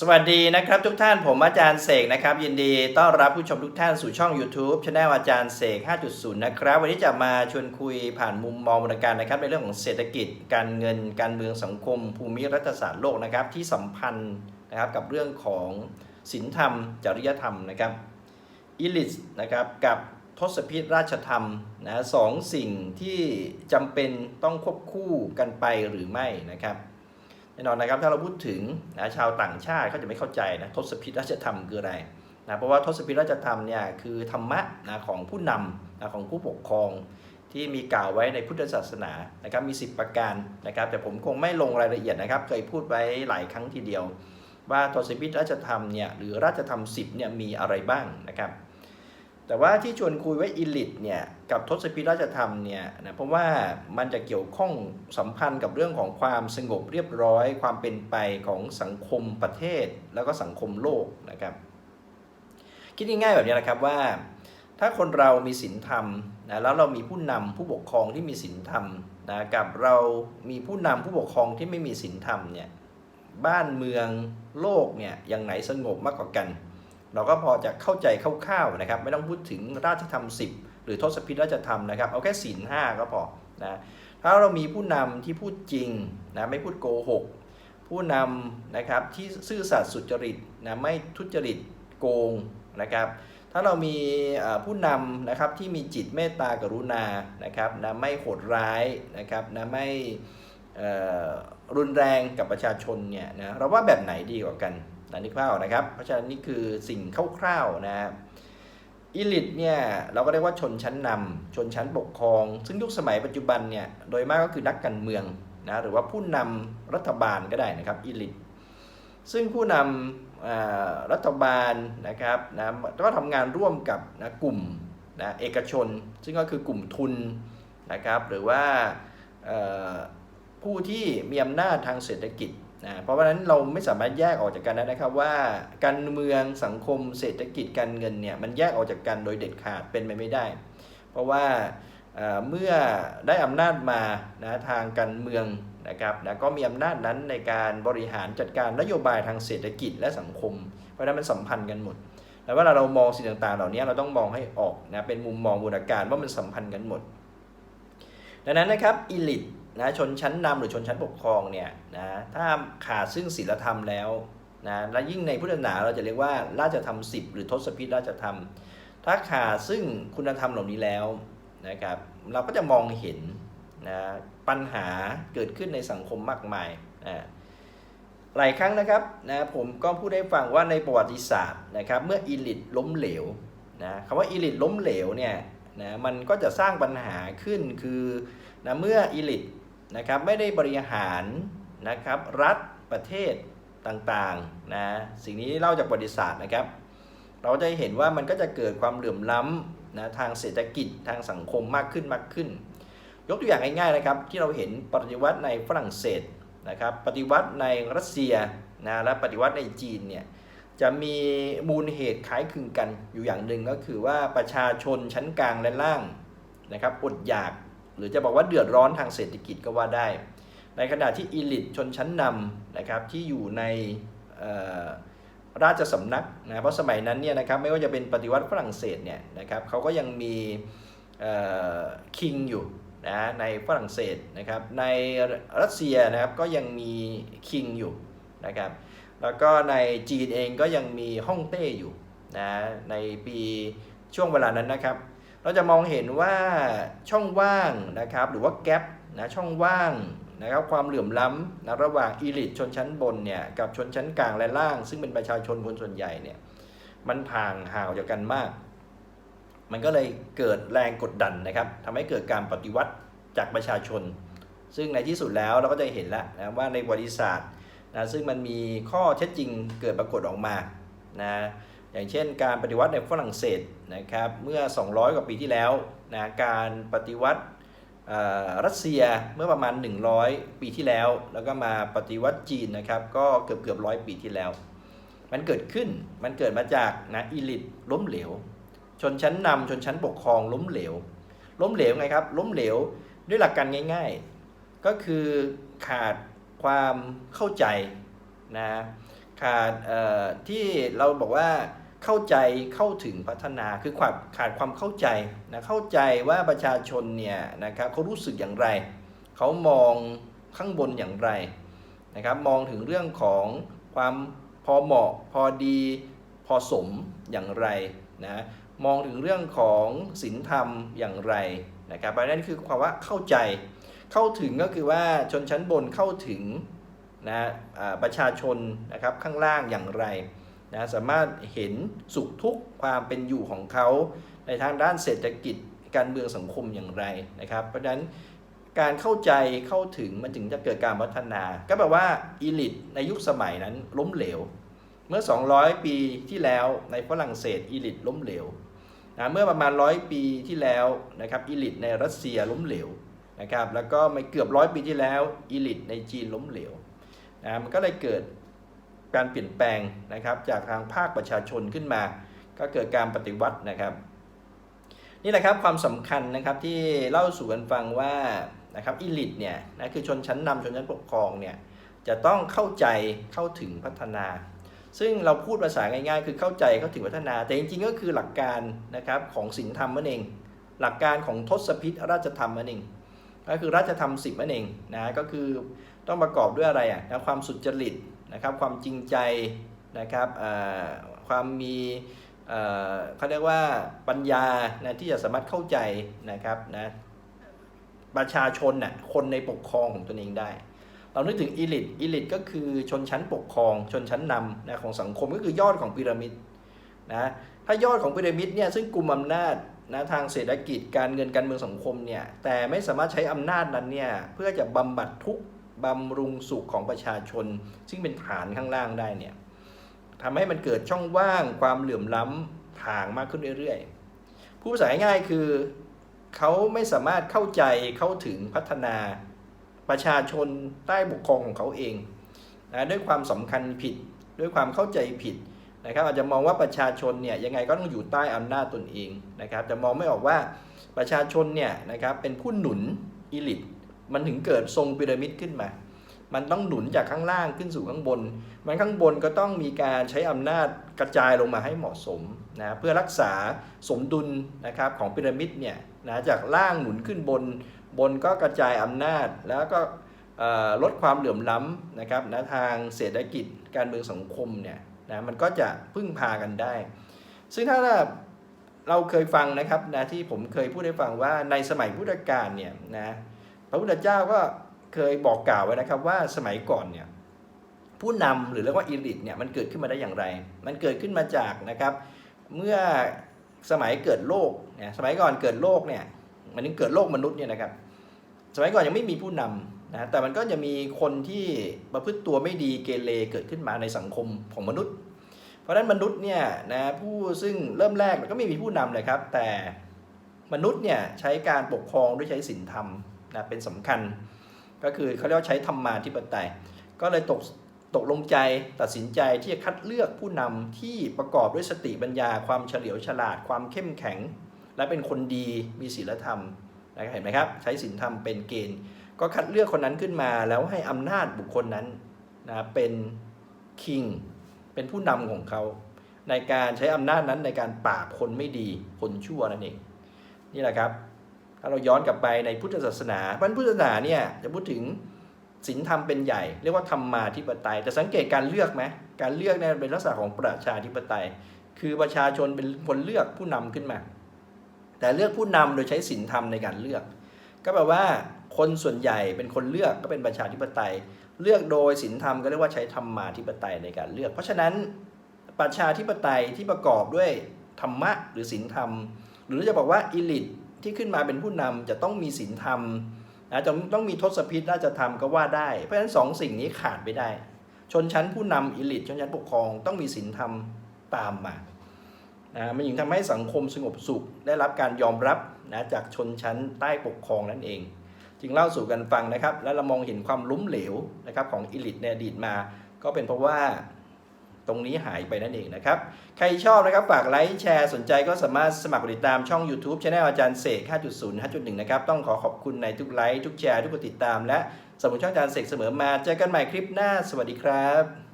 สวัสดีนะครับทุกท่านผมอาจารย์เสกนะครับ ยินดีต้อนรับผู้ชมทุกท่านสู่ช่อง YouTube ช anel อาจารย์เสก 5.0 นะครับ วันนี้จะมาชวนคุยผ่านมุมมองบริการนะครับ ในเรื่องของเศรษฐกิจ การเงิน การเมืองสังคม ภูมิรัฐศาสตร์โลกนะครับ ที่สัมพันธ์นะครับกับเรื่องของศีลธรรม จริยธรรมนะครับอิลิสนะครับกับทศพิธราชธรรมนะสองสิ่งที่จำเป็นต้องควบคู่กันไปหรือไม่นะครับ แน่นอนนะครับถ้าเราพูดถึงนะชาวต่างชาติเขาจะไม่เข้าใจนะทศพิธราชธรรมคืออะไรนะเพราะว่าทศพิธราชธรรมเนี่ยคือธรรมะนะของผู้นำนะของผู้ปกครองที่มีกล่าวไว้ในพุทธศาสนานะครับมี 10 ประการนะครับแต่ผมคงไม่ลงรายละเอียดนะครับ เคยพูดไว้หลายครั้งทีเดียว ว่าทศพิธราชธรรมเนี่ยหรือราชธรรม 10เนี่ยมีอะไรบ้างนะครับ แต่ว่าที่ชวนคุยไว้อิลิทเนี่ยกับทศพิราชธรรมเนี่ยนะเพราะว่ามันจะเกี่ยวข้องสัมพันธ์กับเรื่องของความสงบเรียบร้อย ความเป็นไปของสังคมประเทศ แล้วก็สังคมโลกนะครับ คิดง่ายๆแบบนี้นะครับว่า ถ้าคนเรามีศีลธรรมนะแล้วเรามีผู้นำผู้ปกครองที่มีศีลธรรมนะกับเรามีผู้นำผู้ปกครองที่ไม่มีศีลธรรมเนี่ยบ้านเมืองโลกเนี่ยอย่างไหนสงบมากกว่ากัน เราก็พอจะเข้าใจคร่าวๆนะครับ ไม่ต้องพูดถึงราชธรรม 10 หรือทศพิธราชธรรมนะครับ เอาแค่ศีลห้าก็พอนะถ้าเรามีผู้นำที่พูดจริงนะไม่พูดโกหก ผู้นำนะครับที่ซื่อสัตย์สุจริตนะไม่ทุจริตโกงนะครับถ้าเรามีผู้นำนะครับที่มีจิตเมตตากรุณานะครับนะไม่โหดร้ายนะครับนะไม่รุนแรงกับประชาชนเนี่ยนะเราว่าแบบไหนดีกว่ากัน นะนึกภาพนะครับ เพราะฉะนั้นนี่คือสิ่งคร่าวๆนะครับอิลิทเนี่ยเราก็เรียกว่าชนชั้นนำชนชั้นปกครอง ซึ่งยุคสมัยปัจจุบันเนี่ยโดยมากก็คือนักการเมืองนะหรือว่าผู้นำรัฐบาลก็ได้นะครับอิลิทซึ่งผู้นำรัฐบาลนะครับนะก็ทำงานร่วมกับนะกลุ่มนะเอกชน ซึ่งก็คือกลุ่มทุนนะครับหรือว่าผู้ที่มีอำนาจทางเศรษฐกิจ นะเพราะฉะนั้นเราไม่สามารถแยกออกจากกันได้นะครับว่าการเมืองสังคมเศรษฐกิจการเงินเนี่ยมันแยกออกจากกันโดยเด็ดขาดเป็นไปไม่ได้ เพราะว่าเมื่อได้อำนาจมานะทางการเมืองนะครับนะก็มีอำนาจนั้นในการบริหารจัดการนโยบายทางเศรษฐกิจและสังคม เพราะฉะนั้นมันสัมพันธ์กันหมดแล้วเวลาเรามองสิ่งต่างๆ เหล่านี้เราต้องมองให้ออกนะเป็นมุมมองบูรณาการว่ามันสัมพันธ์กันหมด ดังนั้นนะครับอิลิท นะชนชั้นนำหรือชนชั้นปกครองเนี่ยนะถ้าขาดซึ่งศีลธรรมแล้วนะและยิ่งในพุทธศาสนาเราจะเรียกว่าราชธรรมสิบหรือทศพิธราชธรรม ถ้าขาดซึ่งคุณธรรมเหล่านี้แล้วนะครับเราก็จะมองเห็นนะปัญหาเกิดขึ้นในสังคมมากมายนะหลายครั้งนะครับนะผมก็พูดให้ฟังว่าในประวัติศาสตร์นะครับเมื่ออีลิทล้มเหลวนะคำว่าอีลิทล้มเหลวเนี่ยนะมันก็จะสร้างปัญหาขึ้นคือนะเมื่ออีลิท นะครับไม่ได้บริหารนะครับรัฐประเทศต่างๆนะสิ่งนี้เล่าจากประวัติศาสตร์นะครับ เราจะเห็นว่ามันก็จะเกิดความเหลื่อมล้ำนะทางเศรษฐกิจทางสังคมมากขึ้นมากขึ้น ยกตัวอย่างง่ายๆนะครับ ที่เราเห็นปฏิวัติในฝรั่งเศสนะครับปฏิวัติในรัสเซียนะและปฏิวัติในจีนเนี่ยจะมีมูลเหตุคล้ายคลึงกันอยู่อย่างหนึ่งก็คือว่าประชาชนชั้นกลางและล่างนะครับอดอยาก หรือจะบอกว่าเดือดร้อนทางเศรษฐกิจก็ว่าได้ ในขณะที่อีลิทชนชั้นนำนะครับที่อยู่ในราชสำนักนะเพราะสมัยนั้นเนี่ยนะครับไม่ว่าจะเป็นปฏิวัติฝรั่งเศสเนี่ยนะครับเขาก็ยังมีคิงอยู่นะในฝรั่งเศสนะครับในรัสเซียนะครับก็ยังมีคิงอยู่นะครับแล้วก็ในจีนเองก็ยังมีฮ่องเต้อยู่นะในปีช่วงเวลานั้นนะครับ เราจะมองเห็นว่าช่องว่างนะครับหรือว่าแกลบนะช่องว่างนะครับความเหลื่อมล้ำนะระหว่างอีลิทชนชั้นบนเนี่ยกับชนชั้นกลางและล่าง ซึ่งเป็นประชาชนคนส่วนใหญ่เนี่ยมันห่างห่างจากกันมาก มันก็เลยเกิดแรงกดดันนะครับทำให้เกิดการปฏิวัติจากประชาชน ซึ่งในที่สุดแล้วเราก็จะเห็นแล้วนะว่าในประวัติศาสตร์นะซึ่งมันมีข้อเท็จจริงเกิดปรากฏออกมานะ อย่างเช่น การปฏิวัติในฝรั่งเศสนะครับเมื่อ 200 กว่าปีที่แล้วนะการปฏิวัติรัสเซียเมื่อประมาณ 100 ปีที่แล้ว แล้วก็มาปฏิวัติจีนนะครับก็เกือบเกือบร้อยปีที่แล้ว มันเกิดขึ้นมันเกิดมาจากนะอีลิทล้มเหลว ชนชั้นนำชนชั้นปกครองล้มเหลว ล้มเหลวไงครับล้มเหลวด้วยหลักการง่าย ๆ ก็คือขาดความเข้าใจนะขาดที่เราบอกว่า เข้าใจเข้าถึงพัฒนาคือขาดขาดความเข้าใจนะเข้าใจว่าประชาชนเนี่ยนะครับเขารู้สึกอย่างไร เขามองข้างบนอย่างไรนะครับมองถึงเรื่องของความพอเหมาะพอดีพอสมอย่างไรนะมองถึงเรื่องของศีลธรรมอย่างไรนะครับเพราะนั้นคือความว่าเข้าใจเข้าถึงก็คือว่าชนชั้นบนเข้าถึงนะประชาชนนะครับข้างล่างอย่างไร นะสามารถเห็นสุขทุกข์ความเป็นอยู่ของเขาในทางด้านเศรษฐกิจการเมืองสังคมอย่างไรนะครับ เพราะฉะนั้นการเข้าใจเข้าถึงมันถึงจะเกิดการพัฒนา ก็แปลว่าอีลิทในยุคสมัยนั้นล้มเหลว เมื่อ 200 ปีที่แล้วในฝรั่งเศสอีลิทล้มเหลวนะเมื่อประมาณ100ปีที่แล้วนะครับอีลิทในรัสเซียล้มเหลวนะครับแล้วก็ไม่เกือบร้อยปีที่แล้วอีลิทในจีนล้มเหลวนะมันก็เลยเกิด การเปลี่ยนแปลงนะครับจากทางภาคประชาชนขึ้นมา ก็เกิดการปฏิวัตินะครับ นี่แหละครับความสำคัญนะครับที่เล่าสู่กันฟังว่านะครับอีลิทเนี่ยนะคือชนชั้นนำชนชั้นปกครองเนี่ยจะต้องเข้าใจเข้าถึงพัฒนา ซึ่งเราพูดภาษาง่ายๆ คือเข้าใจเข้าถึงพัฒนา แต่จริงๆก็คือหลักการนะครับของศีลธรรมนั่นเอง หลักการของทศพิธราชธรรมนั่นเองก็คือราชธรรมสิบนั่นเองนะก็คือต้องประกอบด้วยอะไรอะนะความสุจริต นะครับความจริงใจนะครับอ่าความมีเอ่อเขาเรียกว่าปัญญานะที่จะสามารถเข้าใจนะครับนะประชาชนน่ะคนในปกครองของตนเองได้ เรานึกถึงอีลิทอีลิทก็คือชนชั้นปกครอง ชนชั้นนำนะของสังคมก็คือยอดของพีระมิดนะถ้ายอดของพีระมิดเนี่ยซึ่งกลุ่มอำนาจนะทางเศรษฐกิจการเงินการเมืองสังคมเนี่ยแต่ไม่สามารถใช้อำนาจนั้นเนี่ยเพื่อจะบำบัดทุกข บำรุงสุขของประชาชน ซึ่งเป็นฐานข้างล่างได้เนี่ยทำให้มันเกิดช่องว่างความเหลื่อมล้ำทางมากขึ้นเรื่อยๆ ผู้ภาษาง่ายคือเขาไม่สามารถเข้าใจเข้าถึงพัฒนาประชาชนใต้ปกครองของเขาเองนะด้วยความสำคัญผิดด้วยความเข้าใจผิดนะครับอาจจะมองว่าประชาชนเนี่ยยังไงก็ต้องอยู่ใต้อำนาจตนเองนะครับจะมองไม่ออกว่าประชาชนเนี่ยนะครับเป็นผู้หนุนอีลิท มันถึงเกิดทรงพีระมิดขึ้นมา มันต้องหนุนจากข้างล่างขึ้นสู่ข้างบน มันข้างบนก็ต้องมีการใช้อำนาจกระจายลงมาให้เหมาะสมนะเพื่อรักษาสมดุลนะครับของพีระมิดเนี่ยนะจากล่างหนุนขึ้นบน บนก็กระจายอำนาจแล้วก็ลดความเหลื่อมล้ำนะครับนะทางเศรษฐกิจการเมืองสังคมเนี่ยนะมันก็จะพึ่งพากันได้ ซึ่งถ้าเราเคยฟังนะครับนะที่ผมเคยพูดให้ฟังว่าในสมัยพุทธกาลเนี่ยนะ พระพุทธเจ้าก็เคยบอกกล่าวไว้นะครับว่าสมัยก่อนเนี่ยผู้นำหรือเรียกว่าอีลิทเนี่ยมันเกิดขึ้นมาได้อย่างไร มันเกิดขึ้นมาจากนะครับ เมื่อสมัยเกิดโลกเนี่ยสมัยก่อนเกิดโลกเนี่ยมันถึงเกิดโลกมนุษย์เนี่ยนะครับ สมัยก่อนยังไม่มีผู้นำนะแต่มันก็จะมีคนที่ประพฤติตัวไม่ดีเกเรเกิดขึ้นมาในสังคมของมนุษย์ เพราะฉะนั้นมนุษย์เนี่ยนะผู้ซึ่งเริ่มแรกมันก็ไม่มีผู้นำเลยครับ แต่มนุษย์เนี่ยใช้การปกครองด้วยใช้ศีลธรรม นะเป็นสำคัญ ก็คือเขาเรียกว่าใช้ธรรมาธิปไตย ก็เลยตกตกลงใจตัดสินใจที่จะคัดเลือกผู้นำที่ประกอบด้วยสติปัญญา ความเฉลียวฉลาด ความเข้มแข็ง และเป็นคนดีมีศีลธรรมนะครับเห็นไหมครับ ใช้ศีลธรรมเป็นเกณฑ์ ก็คัดเลือกคนนั้นขึ้นมา แล้วให้อำนาจบุคคลนั้นนะเป็นคิงเป็นผู้นำของเขา ในการใช้อำนาจนั้นในการปราบคนไม่ดีคนชั่วนั่นเองนี่แหละครับาเราย้อนกลับไปในพุทธศาสนาเพราะฉะนั้นพุทธศาสนาเนี่ยจะพูดถึงศีลธรรมเป็นใหญ่เรียกว่าธรรมมาธิปไตย แต่สังเกตการเลือกไหมการเลือกเนี่ยเป็นลักษณะของประชาธิปไตย คือประชาชนเป็นคนเลือกผู้นำขึ้นมา แต่เลือกผู้นำโดยใช้ศีลธรรมในการเลือก ก็แปลว่าคนส่วนใหญ่เป็นคนเลือกก็เป็นประชาธิปไตย เลือกโดยศีลธรรมก็เรียกว่าใช้ธรรมาธิปไตยในการเลือก เพราะฉะนั้นประชาธิปไตยที่ประกอบด้วยธรรมะหรือศีลธรรม หรือจะบอกว่าอิลิท ที่ขึ้นมาเป็นผู้นำจะต้องมีศีลธรรมนะจะต้องมีทศพิธราชธรรมก็ว่าได้ เพราะฉะนั้นสองสิ่งนี้ขาดไม่ได้ ชนชั้นผู้นำอิลิทชนชั้นปกครองต้องมีศีลธรรมตามมานะมันยิ่งทำให้สังคมสงบสุข ได้รับการยอมรับนะจากชนชั้นใต้ปกครองนั่นเอง จึงเล่าสู่กันฟังนะครับ และเรามองเห็นความล้มเหลวนะครับของอิลิทในอดีตมา ก็เป็นเพราะว่า ตรงนี้หายไปนั่นเองนะครับ ใครชอบนะครับฝากไลค์แชร์สนใจก็สามารถสมัครติดตามช่อง YouTube ช anel อาจารย์เสก 5.0 5.1 นะครับ ต้องขอขอบคุณในทุกไลค์ทุกแชร์ทุกกดติดตาม และสมุนช่องอาจารย์เสกเสมอมาเจอกันใหม่คลิปหน้า สวัสดีครับ